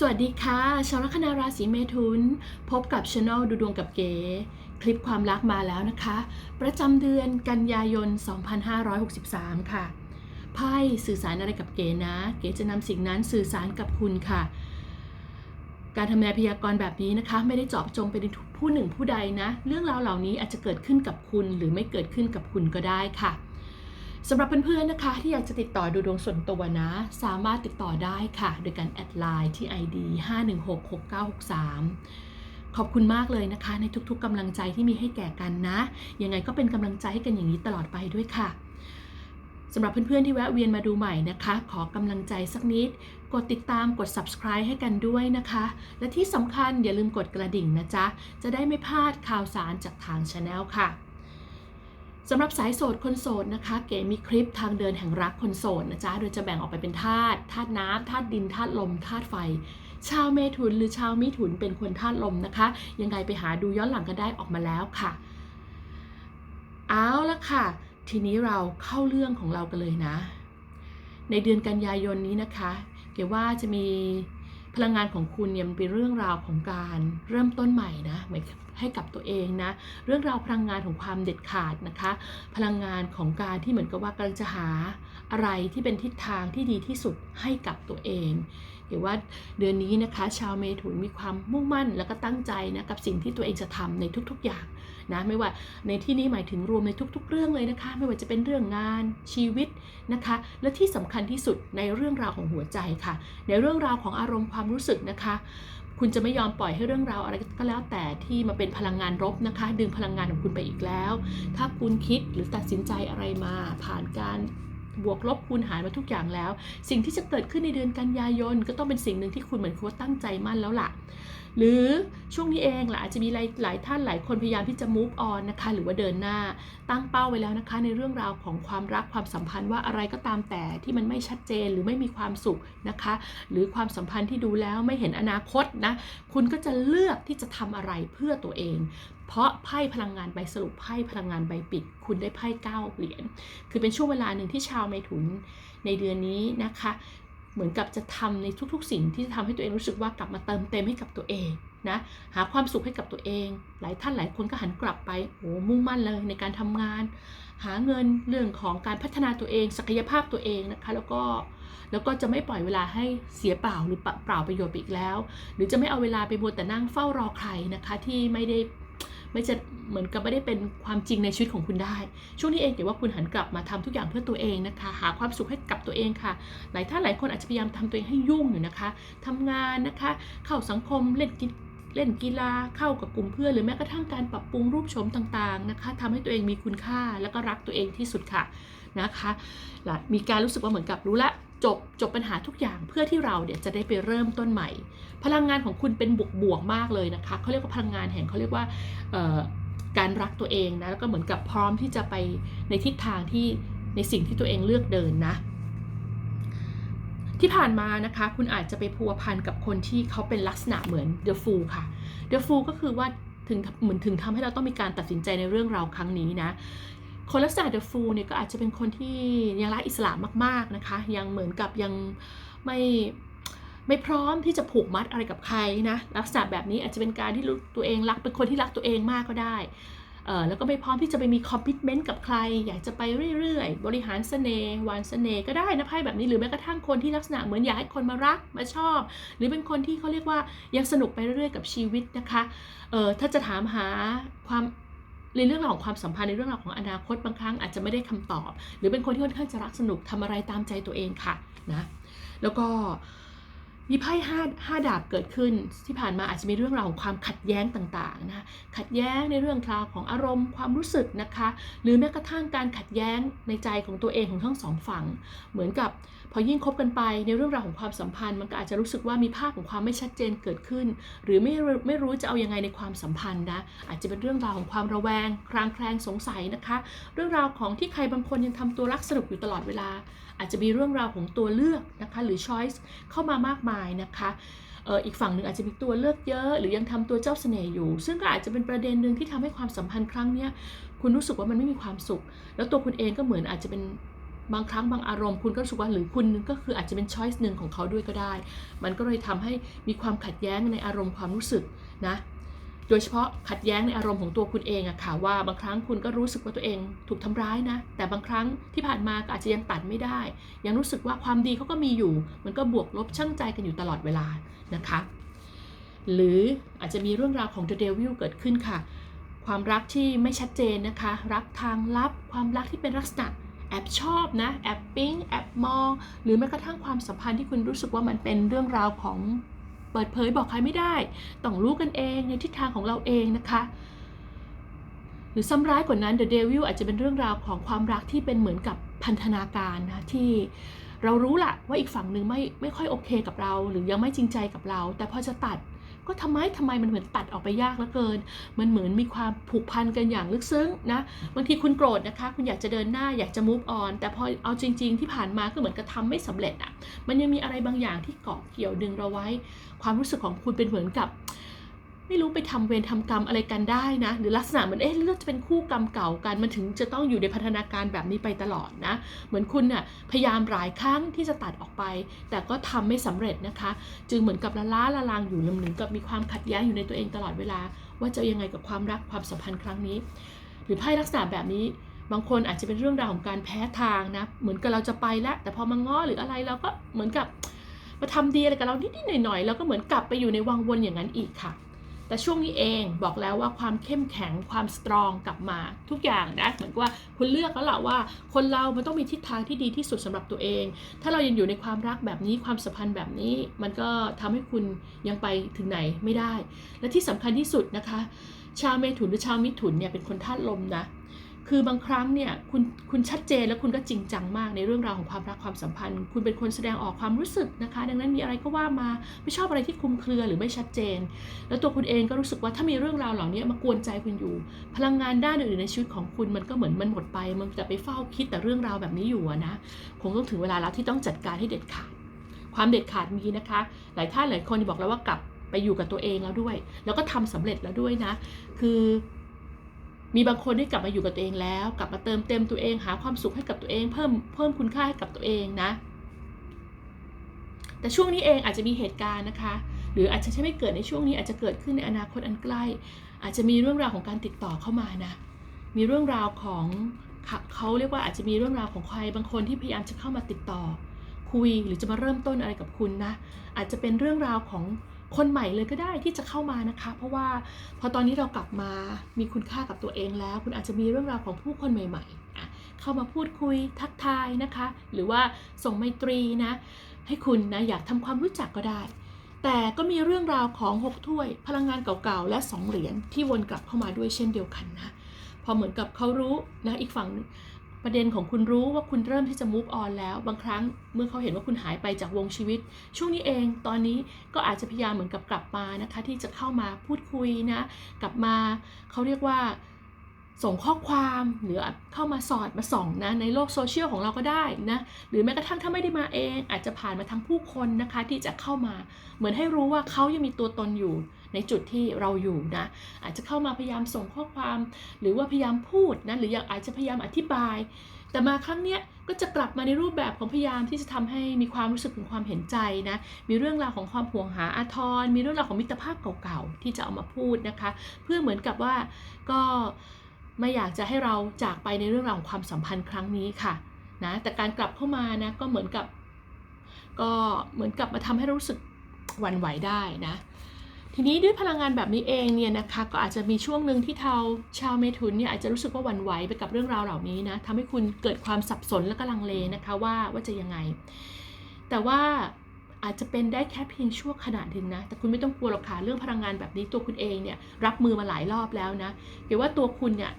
สวัสดีค่ะ ชาวลัคนาราศีเมถุน พบกับช anel ดูดวงกับเก๋ คลิปความรักมาแล้วนะคะ ประจำเดือนกันยายน 2563 ค่ะ ไพ่สื่อสารอะไรกับเก๋นะ เก๋จะนำสิ่งนั้นสื่อสารกับคุณค่ะ การทำนายพยากรณ์แบบนี้นะคะ ไม่ได้เจาะจงไปในผู้หนึ่งผู้ใดนะ เรื่องราวเหล่านี้อาจจะเกิดขึ้นกับคุณหรือไม่เกิดขึ้นกับคุณก็ได้ค่ะ สำหรับเพื่อนๆนะคะ ที่อยากจะติดต่อดูดวงส่วนตัวนะ สามารถติดต่อได้ค่ะ โดยการแอดไลน์ที่ ID 5166963 ขอบคุณมากเลยนะคะ ในทุกๆกำลังใจที่มีให้แก่กันนะ ยังไงก็เป็นกำลังใจให้กันอย่างนี้ตลอดไปด้วยค่ะสำหรับเพื่อนๆที่แวะเวียนมาดูใหม่นะคะ ขอกำลังใจสักนิด กดติดตามกด subscribe ให้กันด้วยนะคะ และที่สำคัญอย่าลืมกดกระดิ่งนะจ๊ะ จะได้ไม่พลาดข่าวสารจากทาง Channel ค่ะ สำหรับสายโสดคนโสดนะคะ เก๋มีคลิปทางเดินแห่งรักคนโสดนะจ๊ะ โดยจะแบ่งออกไปเป็นธาตุธาตุน้ำธาตุดินธาตุลมธาตุไฟ ชาวเมถุนหรือชาวมิถุนเป็นคนธาตุลมนะคะ ยังไงไปหาดูย้อนหลังกันได้ออกมาแล้วค่ะ เอาละค่ะ ทีนี้เราเข้าเรื่องของเรากันเลยนะ ในเดือนกันยายนนี้นะคะ เก๋ว่าจะมีพลังงานของคุณเนี่ยมันเป็นเรื่องราวของการเริ่มต้นใหม่นะเหมือน ให้กับตัวเองนะเรื่องราวพลังงานของความเด็ดขาดนะคะ พลังงานของการที่เหมือนกับว่ากำลังจะหาอะไรที่เป็นทิศทางที่ดีที่สุดให้กับตัวเองเดี๋ยวว่าเดือนนี้นะคะ ชาวเมถุนมีความมุ่งมั่น แล้วก็ตั้งใจนะกับสิ่งที่ตัวเองจะทำในทุกๆอย่างนะไม่ว่าในที่นี้หมายถึงรวมในทุกๆ เรื่องเลยนะคะ ไม่ว่าจะเป็นเรื่องงานชีวิตนะคะ และที่สำคัญที่สุดในเรื่องราวของหัวใจค่ะ ในเรื่องราวของอารมณ์ความรู้สึกนะคะ คุณจะไม่ยอมปล่อยให้เรื่องราวอะไรก็แล้วแต่ที่มาเป็นพลังงานรบนะคะ ดึงพลังงานของคุณไปอีกแล้ว ถ้าคุณคิดหรือตัดสินใจอะไรมาผ่านการ บวกลบคูณหารมาทุกอย่างแล้ว สิ่งที่จะเกิดขึ้นในเดือนกันยายน ก็ต้องเป็นสิ่งหนึ่งที่คุณเหมือนคุณตั้งใจมั่นแล้วล่ะ หรือช่วงนี้เองล่ะอาจจะมีหลายหลายท่านหลายคนพยายามที่จะ move on นะคะหรือว่าเดินหน้า ตั้งเป้าไว้แล้วนะคะ ในเรื่องราวของความรักความสัมพันธ์ว่าอะไรก็ตามแต่ที่มันไม่ชัดเจนหรือไม่มีความสุขนะคะ หรือความสัมพันธ์ที่ดูแล้วไม่เห็นอนาคตนะคุณก็จะเลือกที่จะทำอะไรเพื่อตัวเอง เพราะไพ่พลังงานใบสรุปไพ่พลังงานใบปิด คุณได้ไพ่เก้าเหรียญคือเป็นช่วงเวลาหนึ่งที่ชาวเมถุนในเดือนนี้นะคะ เหมือนกับจะทำในทุกๆ สิ่งที่จะทำให้ตัวเองรู้สึกว่ากลับมาเติมเต็มให้กับตัวเองนะหาความสุขให้กับตัวเอง หลายท่านหลายคนก็หันกลับไปโอ้มุ่งมั่นเลยในการทำงาน หาเงินเรื่องของการพัฒนาตัวเอง ศักยภาพตัวเองนะคะ แล้วก็แล้วก็จะไม่ปล่อยเวลาให้เสียเปล่าหรือเปล่าประโยชน์ไปอีกแล้ว หรือจะไม่เอาเวลาไปมัวแต่นั่งเฝ้ารอใครนะคะที่ไม่ได้ ไม่จะเหมือนกับไม่ได้เป็นความจริงในชีวิตของคุณได้ ช่วงนี้เองเดี๋ยวว่าคุณหันกลับมาทำทุกอย่างเพื่อตัวเองนะคะ หาความสุขให้กับตัวเองค่ะ หลายท่านหลายคนอาจจะพยายามทำตัวเองให้ยุ่งอยู่นะคะทำงานนะคะ เข้าสังคมเล่นกิเล่นกีฬาเข้ากับกลุ่มเพื่อนหรือแม้กระทั่งการปรับปรุงรูปโฉมต่างๆนะคะทำให้ตัวเองมีคุณค่าแล้วก็รักตัวเองที่สุดค่ะนะคะและมีการรู้สึกว่าเหมือนกับรู้ละ จบจบปัญหาทุกอย่างเพื่อที่เราเนี่ยจะได้ไปเริ่มต้นใหม่ พลังงานของคุณเป็นบวกบวกๆมากเลยนะคะเขาเรียกว่าพลังงานแห่งเขาเรียกว่าการรักตัวเองนะแล้วก็เหมือนกับพร้อมที่จะไปในทิศทางที่ในสิ่งที่ตัวเองเลือกเดินนะ ที่ผ่านมานะคะ คุณอาจจะไปพัวพันกับคนที่เขาเป็นลักษณะเหมือน The Fool ค่ะ The Fool ก็คือว่าถึงเหมือนถึงทำให้เราต้องมีการตัดสินใจในเรื่องราวครั้งนี้นะ คนลักษณะ The Fool เนี่ยก็อาจจะเป็นคนที่ยังรักอิสระมมากๆนะคะ ยังเหมือนกับยังไม่ไม่พร้อมที่จะผูกมัดอะไรกับใครนะลักษณะแบบนี้อาจจะเป็นการที่ตัวเองรักเป็นคนที่รักตัวเองมากก็ได้เออแล้วก็ไม่พร้อมที่จะไปมีคอมมิชเมนต์กับใคร อยากจะไปเรื่อยๆ บริหารเสน่ห์วานเสน่ห์ก็ได้นะไพ่แบบนี้หรือแม้กระทั่งคนที่ลักษณะเหมือนอยากให้คนมารักมาชอบ หรือเป็นคนที่เขาเรียกว่ายังสนุกไปเรื่อยๆกับชีวิตนะคะเออถ้าจะถามหาความ ในเรื่องราวของความสัมพันธ์ในเรื่องราวของอนาคตบางครั้งอาจจะไม่ได้คำตอบ หรือเป็นคนที่ค่อนข้างจะรักสนุกทำอะไรตามใจตัวเองค่ะนะแล้วก็มีไพ่ห้าห้าดาบเกิดขึ้นที่ผ่านมาอาจจะมีเรื่องราวของความขัดแย้งต่างๆนะคะขัดแย้งในเรื่องราวของอารมณ์ความรู้สึกนะคะ หรือแม้กระทั่งการขัดแย้งในใจของตัวเองของทั้งสองฝั่ง เหมือนกับพอยิ่งคบกันไปในเรื่องราวของความสัมพันธ์มันก็อาจจะรู้สึกว่ามีภาพของความไม่ชัดเจนเกิดขึ้น หรือไม่รู้ไม่รู้จะเอายังไงในความสัมพันธ์นะอาจจะเป็นเรื่องราวของความระแวงคลางแคลงสงสัยนะคะ เรื่องราวของที่ใครบางคนยังทำตัวรักสนุกอยู่ตลอดเวลา อาจจะมีเรื่องราวของตัวเลือกนะคะหรือ choice เข้ามามากมายนะคะอีกฝั่งหนึ่งอาจจะมีตัวเลือกเยอะ หรือยังทำตัวเจ้าเสน่ห์อยู่ ซึ่งก็อาจจะเป็นประเด็นหนึ่งที่ทำให้ความสัมพันธ์ครั้งเนี้ยคุณรู้สึกว่ามันไม่มีความสุข แล้วตัวคุณเองก็เหมือนอาจจะเป็น บางครั้งบางอารมณ์คุณก็รู้สึกว่าหรือคุณก็คืออาจจะเป็นช้อยส์หนึ่งของเขาด้วยก็ได้ มันก็เลยทำให้มีความขัดแย้งในอารมณ์ความรู้สึกนะ โดยเฉพาะขัดแย้งในอารมณ์ของตัวคุณเองอะค่ะว่าบางครั้งคุณก็รู้สึกว่าตัวเองถูกทำร้ายนะ แต่บางครั้งที่ผ่านมาก็อาจจะยังตัดไม่ได้ ยังรู้สึกว่าความดีเขาก็มีอยู่ มันก็บวกลบชั่งใจกันอยู่ตลอดเวลานะคะ หรืออาจจะมีเรื่องราวของ The Devil เกิดขึ้นค่ะ ความรักที่ไม่ชัดเจนนะคะ รักทางลับ ความรักที่เป็นลักษณะ แอบชอบนะแอบปิ๊งแอบมอง หรือแม้กระทั่งความสัมพันธ์ที่คุณรู้สึกว่ามันเป็นเรื่องราวของเปิดเผยบอกใครไม่ได้ ต้องรู้กันเองในทิศทางของเราเองนะคะ หรือซ้ำร้ายกว่านั้น The Devil อาจจะเป็นเรื่องราวของความรักที่เป็นเหมือนกับพันธนาการนะที่เรารู้ละว่าอีกฝั่งหนึ่งไม่ไม่ค่อยโอเคกับเรา หรือยังไม่จริงใจกับเรา แต่พอจะตัด ก็ทำไมทำไมมันเหมือนตัดออกไปยากเหลือเกิน มันเหมือนมีความผูกพันกันอย่างลึกซึ้งนะบางทีคุณโกรธนะคะ คุณอยากจะเดินหน้าอยากจะ move on แต่พอเอาจริง ๆ ที่ผ่านมาก็เหมือนกระทำไม่สำเร็จอะมันยังมีอะไรบางอย่างที่เกาะเกี่ยวดึงเราไว้ ความรู้สึกของคุณเป็นเหมือนกับ ไม่รู้ไปทำเวรทำกรรมอะไรกันได้นะ หรือลักษณะเหมือนเอ๊ะเลือดจะเป็นคู่กรรมเก่ากันมันถึงจะต้องอยู่ในพัฒนาการแบบนี้ไปตลอดนะ เหมือนคุณน่ะพยายามหลายครั้งที่จะตัดออกไป แต่ก็ทำไม่สำเร็จนะคะ จึงเหมือนกับละล้าละลางอยู่ลำหนึ่งกับมีความขัดแย้งอยู่ในตัวเองตลอดเวลา ว่าจะยังไงกับความรักความสัมพันธ์ครั้งนี้ หรือไพ่ลักษณะแบบนี้บางคนอาจจะเป็นเรื่องราวของการแพ้ทางนะ เหมือนกับเราจะไปแล้ว แต่พอมาง้อหรืออะไรเราก็เหมือนกับมาทำดีอะไรกับเรานิดๆหน่อยๆแล้วก็เหมือนกลับไปอยู่ในวังวนอย่างนั้นอีกค่ะ แต่ช่วงนี้เองบอกแล้วว่าความเข้มแข็งความสตรองกลับมาทุกอย่างนะเหมือนกับว่าคุณเลือกแล้วล่ะว่า คนเรามันต้องมีทิศทางที่ดีที่สุดสำหรับตัวเอง ถ้าเรายังอยู่ในความรักแบบนี้ความสัมพันธ์แบบนี้ มันก็ทำให้คุณยังไปถึงไหนไม่ได้ และที่สำคัญที่สุดนะคะ ชาวเมถุนหรือชาวมิถุนเนี่ยเป็นคนธาตุลมนะ คือบางครั้งเนี่ยคุณคุณชัดเจนและคุณก็จริงจังมากในเรื่องราวของความรักความสัมพันธ์ คุณเป็นคนแสดงออกความรู้สึกนะคะ ดังนั้นมีอะไรก็ว่ามาไม่ชอบอะไรที่คุมเครือหรือไม่ชัดเจน แล้วตัวคุณเองก็รู้สึกว่าถ้ามีเรื่องราวเหล่านี้มากวนใจคุณอยู่ พลังงานด้านอื่นในชีวิตของคุณมันก็เหมือนมันหมดไป มันจะไปเฝ้าคิดแต่เรื่องราวแบบนี้อยู่นะคงต้องถึงเวลาแล้วที่ต้องจัดการให้เด็ดขาด ความเด็ดขาดมีนะคะ หลายท่านหลายคนบอกแล้วว่ากลับไปอยู่กับตัวเองแล้วด้วย แล้วก็ทำสำเร็จแล้วด้วยนะ คือ มีบางคนที่กลับมาอยู่กับตัวเองแล้ว กลับมาเติมเต็มตัวเองหาความสุขให้กับตัวเอง เพิ่มเพิ่มคุณค่าให้กับตัวเองนะ แต่ช่วงนี้เองอาจจะมีเหตุการณ์นะคะ หรืออาจจะไม่เกิดในช่วงนี้อาจจะเกิดขึ้นในอนาคตอันใกล้ อาจจะมีเรื่องราวของการติดต่อเข้ามานะ มีเรื่องราวของเขเขาเรียกว่าอาจจะมีเรื่องราวของใครบางคนที่พยายามจะเข้ามาติดต่อ คุยหรือจะมาเริ่มต้นอะไรกับคุณนะ อาจจะเป็นเรื่องราวของ คนใหม่เลยก็ได้ที่จะเข้ามานะคะ เพราะว่าพอตอนนี้เรากลับมามีคุณค่ากับตัวเองแล้ว คุณอาจจะมีเรื่องราวของผู้คนใหม่ๆ เข้ามาพูดคุยทักทายนะคะ หรือว่าส่งไมตรีนะ ให้คุณนะอยากทำความรู้จักก็ได้ แต่ก็มีเรื่องราวของหกถ้วย พลังงานเก่าๆ และสองเหรียญที่วนกลับเข้ามาด้วยเช่นเดียวกันนะพอเหมือนกับเขารู้นะอีกฝั่ง ประเด็นของคุณรู้ว่าคุณเริ่มที่จะ move on แล้ว บางครั้งเมื่อเขาเห็นว่าคุณหายไปจากวงชีวิต ช่วงนี้เองตอนนี้ก็อาจจะพยายามเหมือนกับกลับมานะคะ ที่จะเข้ามาพูดคุยนะ กลับมาเขาเรียกว่า ส่งข้อความหรือเข้ามาสอดมาส่องนะในโลกโซเชียลของเราก็ได้นะหรือแม้กระทั่งถ้าไม่ได้มาเอง อาจจะผ่านมาทางผู้คนนะคะที่จะเข้ามา เหมือนให้รู้ว่าเขายังมีตัวตนอยู่ในจุดที่เราอยู่นะอาจจะเข้ามาพยายามส่งข้อความ หรือว่าพยายามพูดนะหรืออยากอาจจะพยายามอธิบาย แต่มาครั้งเนี้ยก็จะกลับมาในรูปแบบของพยายามที่จะทำให้มีความรู้สึกถึงความเห็นใจนะ มีเรื่องราวของความห่วงหาอาทรมีเรื่องราวของมิตรภาพเก่าๆที่จะเอามาพูดนะคะ เพื่อเหมือนกับว่าก็ ไม่อยากจะให้เราจากไปในเรื่องราวของความสัมพันธ์ครั้งนี้ค่ะนะแต่การกลับเข้ามานะก็เหมือนกับ ก็เหมือนกับมาทำให้รู้สึกหวั่นไหวได้นะ ทีนี้ด้วยพลังงานแบบนี้เองเนี่ยนะคะก็อาจจะมีช่วงหนึ่งที่เทาชาวเมถุนเนี่ยอาจจะรู้สึกว่าหวั่นไหวไปกับเรื่องราวเหล่านี้นะทำให้คุณเกิดความสับสนและก็ลังเลนะคะว่าว่าจะยังไง แต่ว่า อาจจะเป็นได้แค่เพียงชั่วขณะหนึ่งนะ แต่คุณไม่ต้องกลัวหรอกค่ะเรื่องพลังงานแบบนี้ตัวคุณเองเนี่ยรับมือมาหลายรอบแล้วนะเดี๋ยวว่าตัวคุณเนี่ย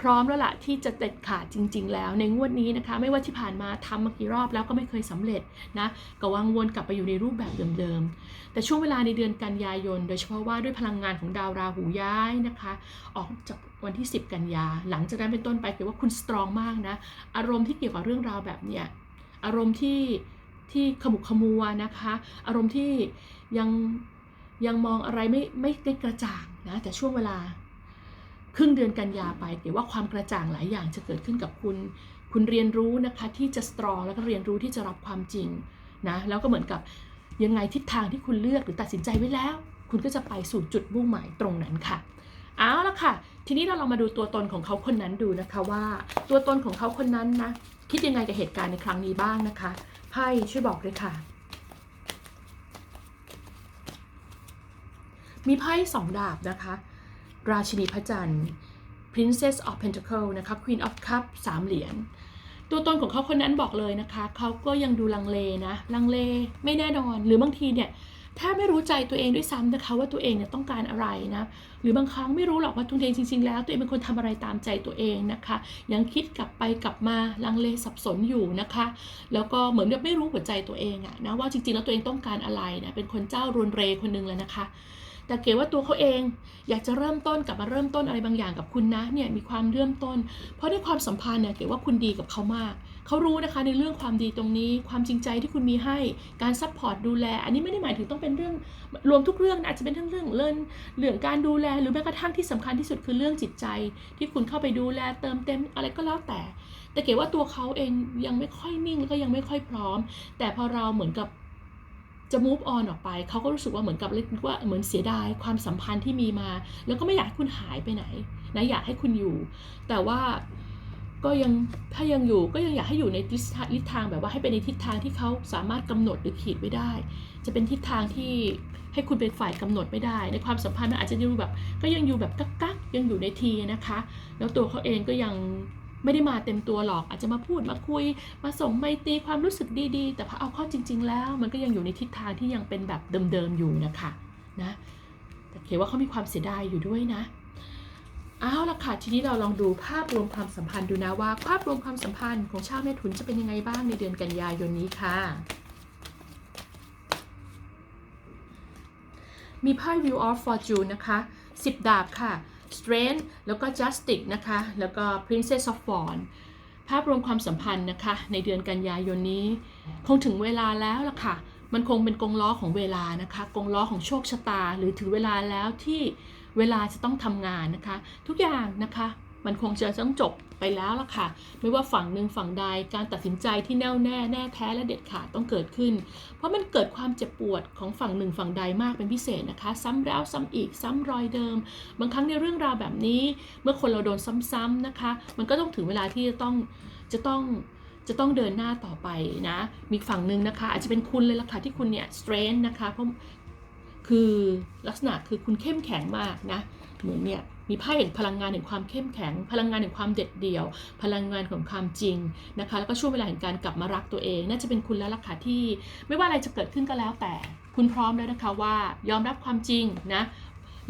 พร้อมแล้วล่ะที่จะเด็ดขาดจริง ๆ แล้ว ในงวดนี้นะคะ ไม่ว่าที่ผ่านมาทำมากี่รอบแล้วก็ไม่เคยสำเร็จนะก็วังวนกลับไปอยู่ในรูปแบบเดิมๆ แต่ช่วงเวลาในเดือนกันยายน โดยเฉพาะว่าด้วยพลังงานของดาวราหูย้ายนะคะ ออกจากวันที่ 10 กันยา หลังจากนั้นเป็นต้นไปคือว่าคุณสตรองมากนะ อารมณ์ที่เกี่ยวกับเรื่องราวแบบเนี้ยอารมณ์ที่ ที่ขมุกขมัวนะคะ อารมณ์ที่ยังยังมองอะไรไม่ไม่ได้กระจ่างนะแต่ช่วงเวลา ครึ่งเดือนกันยาไปเดี๋ยวว่าความกระจ่างหลายอย่างจะเกิดขึ้นกับคุณ คุณเรียนรู้นะคะที่จะสตรองแล้วก็เรียนรู้ที่จะรับความจริงนะแล้วก็เหมือนกับยังไงทิศทางที่คุณเลือกหรือตัดสินใจไว้แล้ว คุณก็จะไปสู่จุดมุ่งหมายตรงนั้นค่ะเอาละค่ะ ทีนี้เราลองมาดูตัวตนของเขาคนนั้นดูนะคะว่า ตัวตนของเขาคนนั้นนะ คิดยังไงกับเหตุการณ์ในครั้งนี้บ้างนะคะไพ่ช่วยบอกเลยค่ะ มีไพ่สองดาบนะคะ ราชินีพระจันทร์ Princess of Pentacle นะคะ Queen of Cup สามเหรียญ ตัวตนของเขาคนนั้นบอกเลยนะคะ เขาก็ยังดูลังเลนะ ลังเลไม่แน่นอน หรือบางทีเนี่ย แทบไม่รู้ใจตัวเองด้วยซ้ำนะคะว่าตัวเองเนี่ยต้องการอะไรนะ หรือบางครั้งไม่รู้หรอกว่าตัวเองจริง ๆ แล้ว ตัวเองเป็นคนทำอะไรตามใจตัวเองนะคะ ยังคิดกลับไปกลับมาลังเลสับสนอยู่นะคะ แล้วก็เหมือนกับไม่รู้หัวใจตัวเองอะนะว่าจริงๆแล้วตัวเองต้องการอะไรนะเป็นคนเจ้ารุนเรคนหนึงเลยนะคะ แต่เก๋ว่าตัวเขาเอง อยากจะเริ่มต้นกลับมาเริ่มต้นอะไรบางอย่างกับคุณนะเนี่ยมีความเริ่มต้น เพราะในความสัมพันธ์เนี่ยเก๋ว่าคุณดีกับเขามากเขารู้นะคะในเรื่องความดีตรงนี้ ความจริงใจที่คุณมีให้การซัพพอร์ตดูแล อันนี้ไม่ได้หมายถึงต้องเป็นเรื่องรวมทุกเรื่องนะอาจจะเป็นทั้งเรื่องเรื่องเรื่องการดูแล หรือแม้กระทั่งที่สำคัญที่สุดคือเรื่องจิตใจ ที่คุณเข้าไปดูแลเติมเต็มอะไรก็แล้วแต่ แต่เก๋ว่าตัวเขาเองยังไม่ค่อยนิ่งแล้วก็ยังไม่ค่อยพร้อม แต่พอเราเหมือนกับ จะ move on ออกไป เขาก็รู้สึกว่าเหมือนกับเรียกว่าเหมือนเสียดายความสัมพันธ์ที่มีมา แล้วก็ไม่อยากให้คุณหายไปไหนนะอยากให้คุณอยู่ แต่ว่าก็ยังถ้ายังอยู่ก็ยังอยากให้อยู่ในทิศทางทิศทางแบบว่าให้เป็นในทิศทางที่เขาสามารถกำหนดหรือขีดไว้ได้ จะเป็นทิศทางที่ให้คุณเป็นฝ่ายกำหนดไม่ได้ ในความสัมพันธ์มันอาจจะอยู่แบบ ก็ยังอยู่แบบกักๆยังอยู่ในทีนะคะ แล้วตัวเขาเองก็ยัง ไม่ได้มาเต็มตัวหรอกอาจจะมาพูดมาคุย มาส่งไมตีความรู้สึกดีๆ แต่พอเอาเข้อจริง ๆ แล้ว มันก็ยังอยู่ในทิศทางที่ยังเป็นแบบเดิมๆอยู่นะคะนะแต่เขียนว่าเขามีความเสียดายอยู่ด้วยนะเอาละค่ะทีนี้เราลองดูภาพรวมความสัมพันธ์ดูนะว่า ภาพรวมความสัมพันธ์ของชาวเมถุนจะเป็นยังไงบ้างในเดือนกันยายนนี้ค่ะ มีไพ่ Wheel of Fortune นะคะ 10 ดาบค่ะ Strength แล้วก็ Justice นะคะ แล้วก็ Princess of Wands ภาพรวมความสัมพันธ์นะคะ ในเดือนกันยายนนี้ คงถึงเวลาแล้วล่ะค่ะ มันคงเป็นกงล้อของเวลานะคะ กงล้อของโชคชะตา หรือถือเวลาแล้วที่เวลาจะต้องทำงานนะคะ ทุกอย่างนะคะ มันคงจะต้องจบไปแล้วล่ะค่ะ ไม่ว่าฝั่งหนึ่งฝั่งใดการตัดสินใจที่แน่วแน่แน่แท้และเด็ดขาดต้องเกิดขึ้น เพราะมันเกิดความเจ็บปวดของฝั่งหนึ่งฝั่งใดมากเป็นพิเศษนะคะ ซ้ำแล้วซ้ำอีกซ้ำรอยเดิม บางครั้งในเรื่องราวแบบนี้ เมื่อคนเราโดนซ้ำๆนะคะ มันก็ต้องถึงเวลาที่จะต้องจะต้องจะต้องเดินหน้าต่อไปนะมีฝั่งหนึ่งนะคะ อาจจะเป็นคุณเลยล่ะค่ะที่คุณเนี่ย strain นะคะเพราะคือลักษณะคือคุณเข้มแข็งมากนะ เหมือนเนี่ยมีไพ่แห่งพลังงานแห่งความเข้มแข็ง พลังงานแห่งความเด็ดเดี่ยว พลังงานของความจริงนะคะ แล้วก็ช่วงเวลาแห่งการกลับมารักตัวเอง น่าจะเป็นคุณแล้วล่ะค่ะที่ ไม่ว่าอะไรจะเกิดขึ้นก็แล้วแต่ คุณพร้อมแล้วนะคะว่ายอมรับความจริงนะ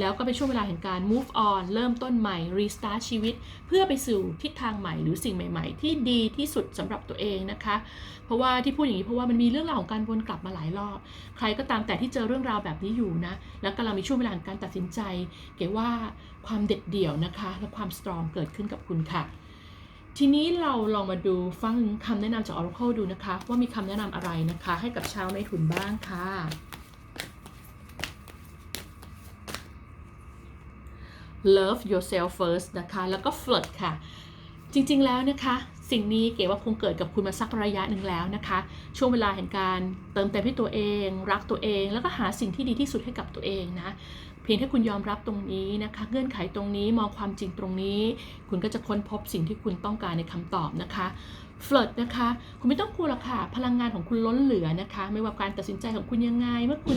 แล้วก็เป็นช่วงเวลาแห่งการ move on เริ่มต้นใหม่ restart ชีวิต เพื่อไปสู่ทิศทางใหม่หรือสิ่งใหม่ ๆ ที่ดีที่สุดสำหรับตัวเองนะคะ เพราะว่าที่พูดอย่างนี้เพราะว่ามันมีเรื่องราวของการวนกลับมาหลายรอบ ใครก็ตามแต่ที่เจอเรื่องราวแบบนี้อยู่นะ แล้วกำลังมีช่วงเวลาของการตัดสินใจ เก๋ว่าความเด็ดเดี่ยวนะคะ และความสตรองเกิดขึ้นกับคุณค่ะทีนี้เราลองมาดูฟังคำแนะนำจาก Oracle ดูนะคะ ว่ามีคำแนะนำอะไรนะคะ ให้กับชาวเมถุนบ้างค่ะ love yourself first นะคะ แล้วก็ flirt ค่ะ จริงๆแล้วนะคะ สิ่งนี้เก๋ว่าคงเกิดกับคุณมาสักระยะหนึ่งแล้วนะคะ ช่วงเวลาแห่งการเติมเต็มให้ตัวเอง รักตัวเอง แล้วก็หาสิ่งที่ดีที่สุดให้กับตัวเองนะเพียงแค่คุณยอมรับตรงนี้นะคะ เงื่อนไขตรงนี้มองความจริงตรงนี้ คุณก็จะค้นพบสิ่งที่คุณต้องการในคำตอบนะคะเฟลิร์ตนะคะ คุณไม่ต้องกลัวหรอกค่ะ พลังงานของคุณล้นเหลือนะคะ ไม่ว่าการตัดสินใจของคุณยังไง เมื่อคุณ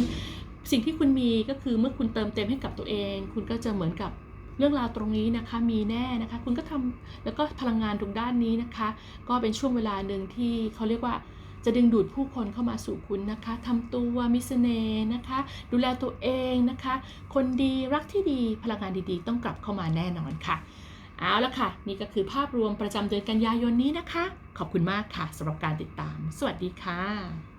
สิ่งที่คุณมีก็คือเมื่อคุณเติมเต็มให้กับตัวเอง คุณก็จะเหมือนกับ เรื่องราวตรงนี้นะคะมีแน่นะคะ คุณก็ทำแล้วก็พลังงานตรงด้านนี้นะคะ ก็เป็นช่วงเวลาหนึ่งที่เขาเรียกว่าจะดึงดูดผู้คนเข้ามาสู่คุณนะคะทำตัวมิสเน่นะคะ ดูแลตัวเองนะคะ คนดีรักที่ดีพลังงานดีๆ ต้องกลับเข้ามาแน่นอนค่ะ เอาละค่ะ นี่ก็คือภาพรวมประจำเดือนกันยายนนี้นะคะ ขอบคุณมากค่ะสำหรับการติดตาม สวัสดีค่ะ